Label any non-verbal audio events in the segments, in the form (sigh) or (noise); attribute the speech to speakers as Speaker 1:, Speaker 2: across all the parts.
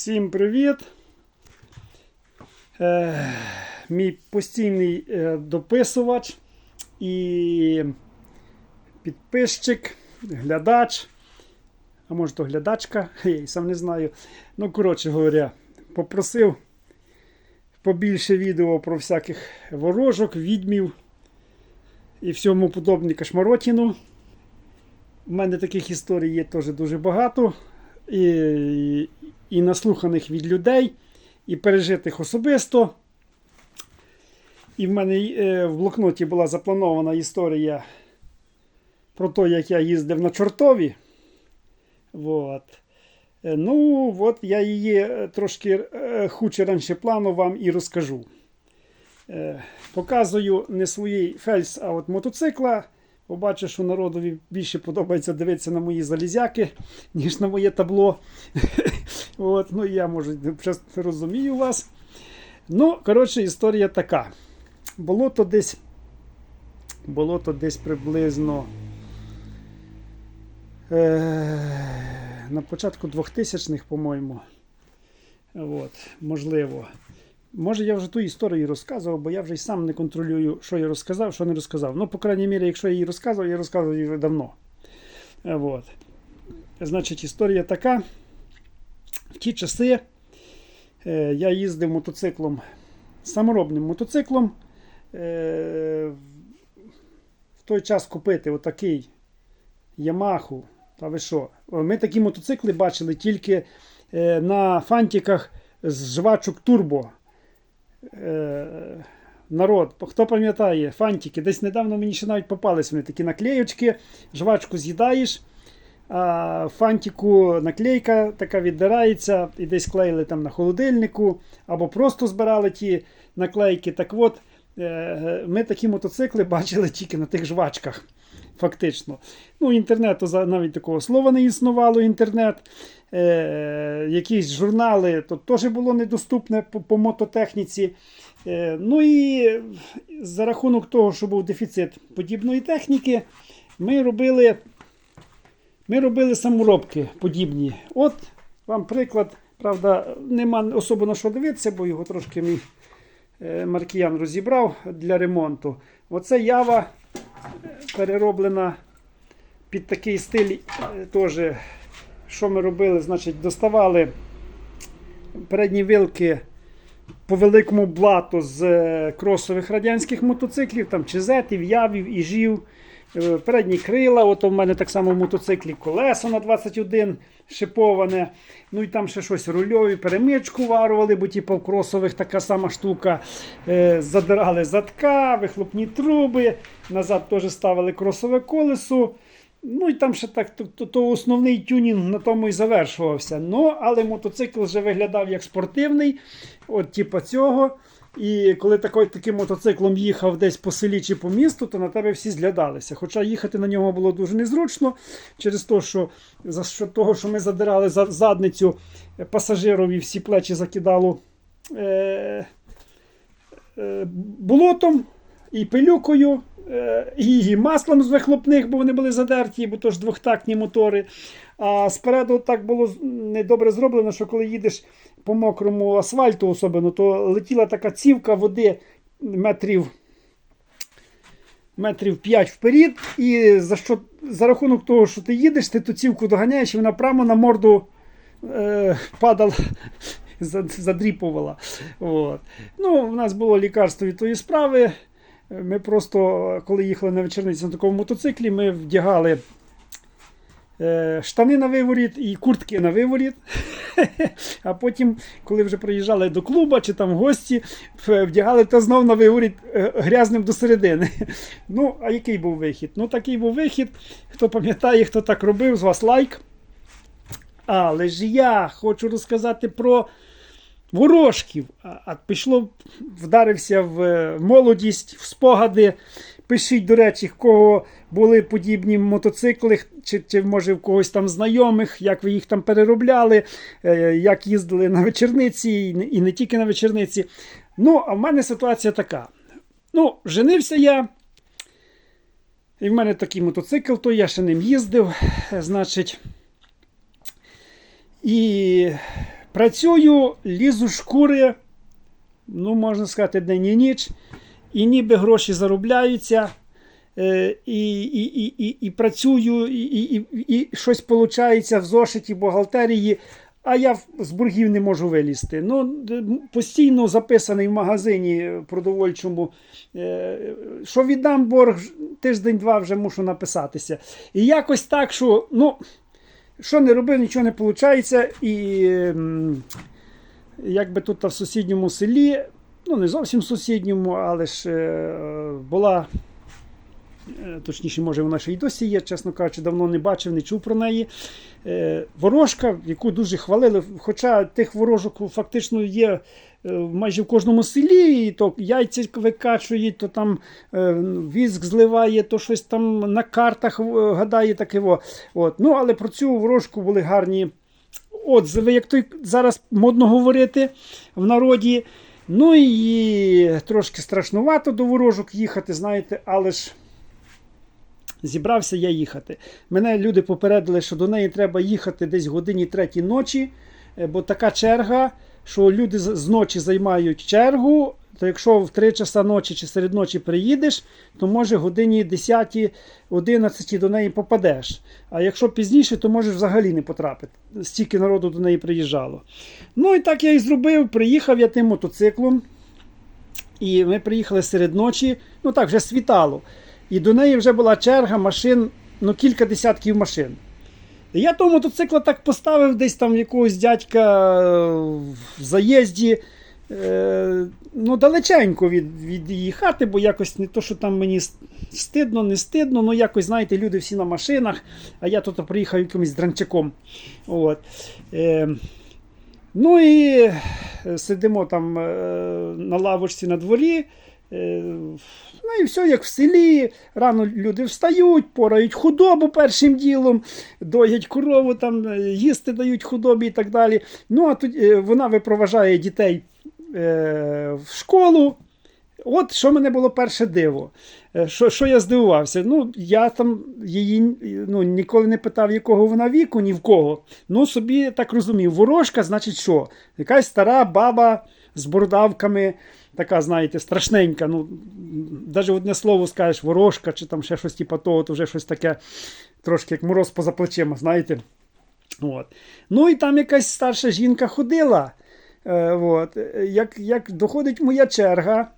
Speaker 1: Всім привіт! Е, мій постійний е, дописувач і підписчик, глядач. А може то глядачка, (laughs) я і сам не знаю. Ну, коротше говоря, попросив побільше відео про всяких ворожок, відьмів і всьому подобне кошмаротіну. У мене таких історій є теж дуже багато. І, і наслуханих від людей, і пережитих особисто. І в мене е, в блокноті була запланована історія про те, як я їздив на чортові. Вот. Е, Ну, от я її е, трошки хуче раніше плану вам і розкажу. Показую не свій фельс, а от мотоцикла. Побачу, що народові більше подобається дивитися на мої залізяки, ніж на моє табло. (laughs) От, ну я може просто розумію вас. Ну, коротше, історія така. Було то десь. Було то десь приблизно. Е, на початку 2000-х, по-моєму. От, можливо. Може, я вже ту історію розказував, бо я вже й сам не контролюю, що я розказав, що не розказав. Ну, по крайній мірі, якщо я її розказував, я розказував її давно. Е, От. Значить, історія така. В ті часи е, я їздив мотоциклом, саморобним мотоциклом. Е, в той час купити отакий Ямаху. Та ви що? Ми такі мотоцикли бачили тільки на фантиках з жвачок Турбо. Е, народ, хто пам'ятає, фантики, десь недавно мені ще навіть попались вони такі наклеючки, жвачку з'їдаєш, а фантику наклейка така віддирається, і десь клеїли там на холодильнику, або просто збирали ті наклейки. Так от, е, ми такі мотоцикли бачили тільки на тих жвачках. Фактично. Ну, інтернету навіть такого слова не існувало. Інтернет. Е, якісь журнали, то теж було недоступне по, по мототехніці. Е, ну і за рахунок того, що був дефіцит подібної техніки, ми робили, ми робили саморобки подібні. От вам приклад, правда, нема особо на що дивитися, бо його трошки мій е, Маркіян розібрав для ремонту. Оце ява перероблена під такий стиль. е, Теж, що ми робили? Значить, доставали передні вилки по великому блату з е, кросових радянських мотоциклів, там чизетів, явів, іжів, передні крила. От у мене так само в мотоциклі колесо на 21 шиповане. Ну і там ще щось рульові, перемичку варували, бо типу, в кросових така сама штука. Е, задирали задка, вихлопні труби, назад теж ставили кросове колесо. Ну і там ще так, то, то основний тюнінг на тому і завершувався. Ну, але мотоцикл вже виглядав як спортивний, от типу цього. І коли такий, таким мотоциклом їхав десь по селі чи по місту, то на тебе всі зглядалися. Хоча їхати на нього було дуже незручно, через те, що за що того, що ми задирали за задницю е, пасажирові всі плечі закидало е, е, болотом і пилюкою, е, і маслом з вихлопних, бо вони були задерті, бо то ж двохтактні мотори. А спереду так було недобре зроблено, що коли їдеш по мокрому асфальту, особливо, то летіла така цівка води метрів. Метрів 5 вперед, і за що за рахунок того, що ти їдеш, ти ту цівку доганяєш, і вона прямо на морду е, падала, (laughs) задріпувала. От. Ну, у нас було лікарство від тої справи. Ми просто, коли їхали на вечорниці на такому мотоциклі, ми вдягали штани на виворіт і куртки на виворіт. (laughs) А потім, коли вже приїжджали до клуба чи там гості, вдягали то знов на виворіт е, грязним до середини. (laughs) Ну, а який був вихід? Ну, такий був вихід. Хто пам'ятає, хто так робив, з вас лайк. Але ж я хочу розказати про ворожків. А, а пішло, вдарився в е, молодість, в спогади. Пишіть, до речі, в кого були подібні мотоцикли, чи, чи може в когось там знайомих, як ви їх там переробляли, е, як їздили на вечорниці і не, тільки на вечорниці. Ну, а в мене ситуація така. Ну, женився я. І в мене такий мотоцикл, то я ще ним їздив. Значить. І Працюю, лізу шкури, ну, можна сказати, день і ніч, і ніби гроші заробляються. Е, і, і, і, і, і працюю, і, і, і, щось виходить в зошиті бухгалтерії, а я з боргів не можу вилізти. Ну, постійно записаний в магазині продовольчому, е, що віддам борг, тиждень-два вже мушу написатися. І якось так, що ну, що не робив, нічого не виходить. І м, якби тут в сусідньому селі, ну не зовсім сусідньому, але ж е, була. е, Точніше, може, вона ще й досі є, чесно кажучи, давно не бачив, не чув про неї. Е, Ворожка, яку дуже хвалили, хоча тих ворожок фактично є майже в кожному селі, і то яйця викачують, то там віск зливає, то щось там на картах гадає таке. От. Ну, але про цю ворожку були гарні отзиви, як то зараз модно говорити в народі. Ну і трошки страшнувато до ворожок їхати, знаєте, але ж зібрався я їхати. Мене люди попередили, що до неї треба їхати десь годині третій ночі, е, бо така черга, що люди з ночі займають чергу. То якщо в 3 часа ночі чи серед ночі приїдеш, то може годині 10 11 до неї попадеш. А якщо пізніше, то можеш взагалі не потрапити. Стільки народу до неї приїжджало. Ну і так я і зробив. Приїхав я тим мотоциклом. І ми приїхали серед ночі, ну так, вже світало. І до неї вже була черга машин, ну кілька десятків машин. Я того мотоцикла так поставив десь там в якогось дядька е, в заїзді. Ну, далеченько від, від її хати, бо якось не то, що там мені стидно, не стидно, ну якось, знаєте, люди всі на машинах, а я тут приїхав якимось дранчаком. От. Е, ну і е, сидимо там е, на лавочці на дворі. Е, Ну і все, як в селі. Рано люди встають, порають худобу першим ділом, доять корову, там, е, їсти дають худобі і так далі. Ну, а тоді е, вона випроважає дітей в школу. От що мене було перше диво. Е, Що, що я здивувався? Ну, я там її ну, ніколи не питав, якого вона віку, ні в кого. Ну, собі так розумів, ворожка, значить, що? Якась стара баба з бородавками, така, знаєте, страшненька. Ну, навіть одне слово скажеш, ворожка, чи там ще щось типу того, то вже щось таке, трошки як мороз поза плечима, знаєте. От. Ну і там якась старша жінка ходила. Е. Як, як доходить моя черга,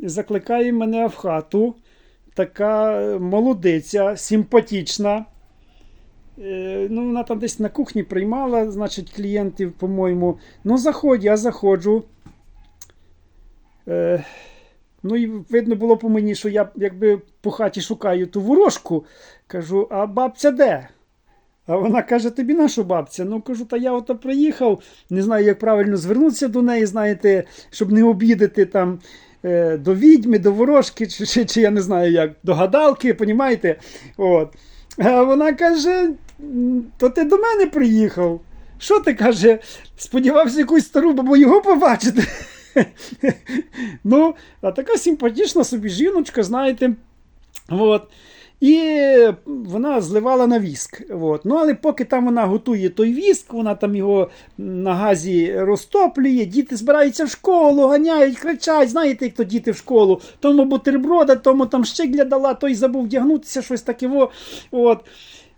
Speaker 1: закликає мене в хату. Така молодиця, симпатична. Е, ну, вона там десь на кухні приймала, значить, клієнтів, по-моєму. Ну, заходь, я заходжу. Е, ну, і видно було по мені, що я якби по хаті шукаю ту ворожку. Кажу, а бабця де? А вона каже: тобі нашу бабця? Ну кажу, та я ото приїхав, не знаю, як правильно звернутися до неї, знаєте, щоб не обідати там е, до відьми, до ворожки, чи, чи, чи я не знаю як, до гадалки, понімаєте? От. А вона каже: то ти до мене приїхав. Що ти каже? Сподівався якусь стару бабу його побачити. (laughs) ну, а така симпатична собі жіночка, знаєте. От. І вона зливала на віск. От. Ну, але поки там вона готує той віск, вона там його на газі розтоплює, діти збираються в школу, ганяють, кричать. Знаєте, як то діти в школу, тому бутерброда, тому там щегля дала, той забув вдягнутися, щось таке. От.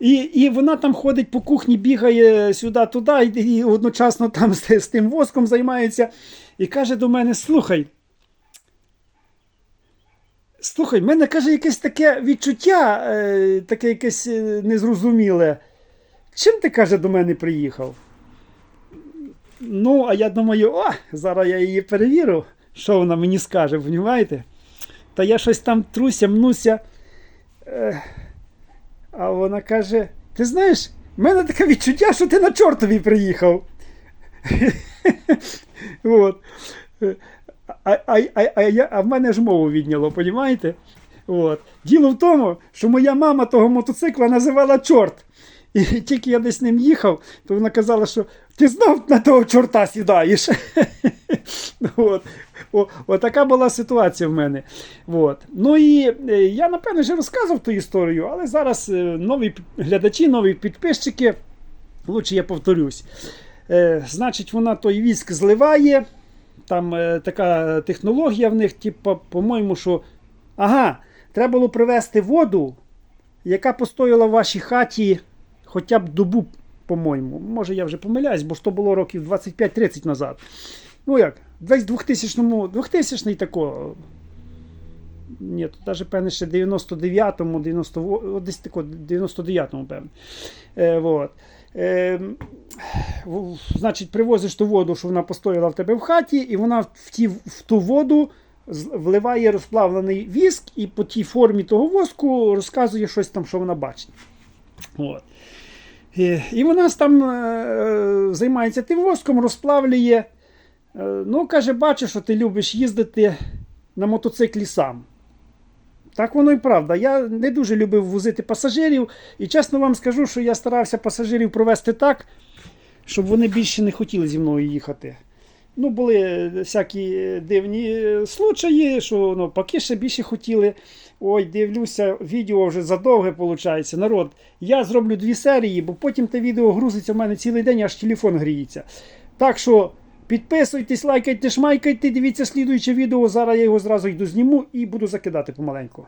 Speaker 1: І, і вона там ходить по кухні, бігає сюди-туди, і одночасно там з, з тим воском займається. І каже до мене: слухай. Слухай, в мене каже якесь таке відчуття, е, таке якесь е, незрозуміле. Чим ти каже до мене приїхав? Ну, а я думаю, о, зараз я її перевірю, що вона мені скаже, понімаєте? Та я щось там труся, мнуся. Е, а вона каже: Ти знаєш, в мене таке відчуття, що ти на чортові приїхав. (laughs) От. А, а, а, а, а в мене ж мову відняло, понімаєте? От. Діло в тому, що моя мама того мотоцикла називала чорт. І (laughs) тільки я десь ним їхав, то вона казала, що ти знов на того чорта сідаєш. (laughs) От. О, отака була ситуація в мене. От. Ну і е, я, напевно, вже розказував ту історію, але зараз е, нові глядачі, нові підписчики, лучше я повторюсь. Е, значить, вона той віск зливає. Там е, така технологія в них, типу, по-моєму, що. Ага, треба було привезти воду, яка постояла в вашій хаті хоча б добу, по-моєму. Може, я вже помиляюсь, бо ж то було років 25-30 назад. Ну як, десь 2000-му, 2000-й такого. Ні, то навіть певне ще 99-му, 98, десь тако, 99-му, певне. Е, вот. Е, значить, привозиш ту воду, що вона постояла в тебе в хаті, і вона в, ті, в ту воду вливає розплавлений віск, і по тій формі того воску розказує щось там, що вона бачить. От. І, і вона там е, займається тим воском, розплавлює. Е, ну, каже, бачу, що ти любиш їздити на мотоциклі сам. Так воно і правда. Я не дуже любив возити пасажирів, і чесно вам скажу, що я старався пасажирів провести так, щоб вони більше не хотіли зі мною їхати. Ну, були всякі дивні случаї, що ну, поки ще більше хотіли. Ой, дивлюся, відео вже задовге виходить. Народ, я зроблю дві серії, бо потім те відео грузиться в мене цілий день, аж телефон гріється. Так що підписуйтесь, лайкайте, шмайкайте, дивіться слідуюче відео. Зараз я його зразу йду зніму і буду закидати помаленьку.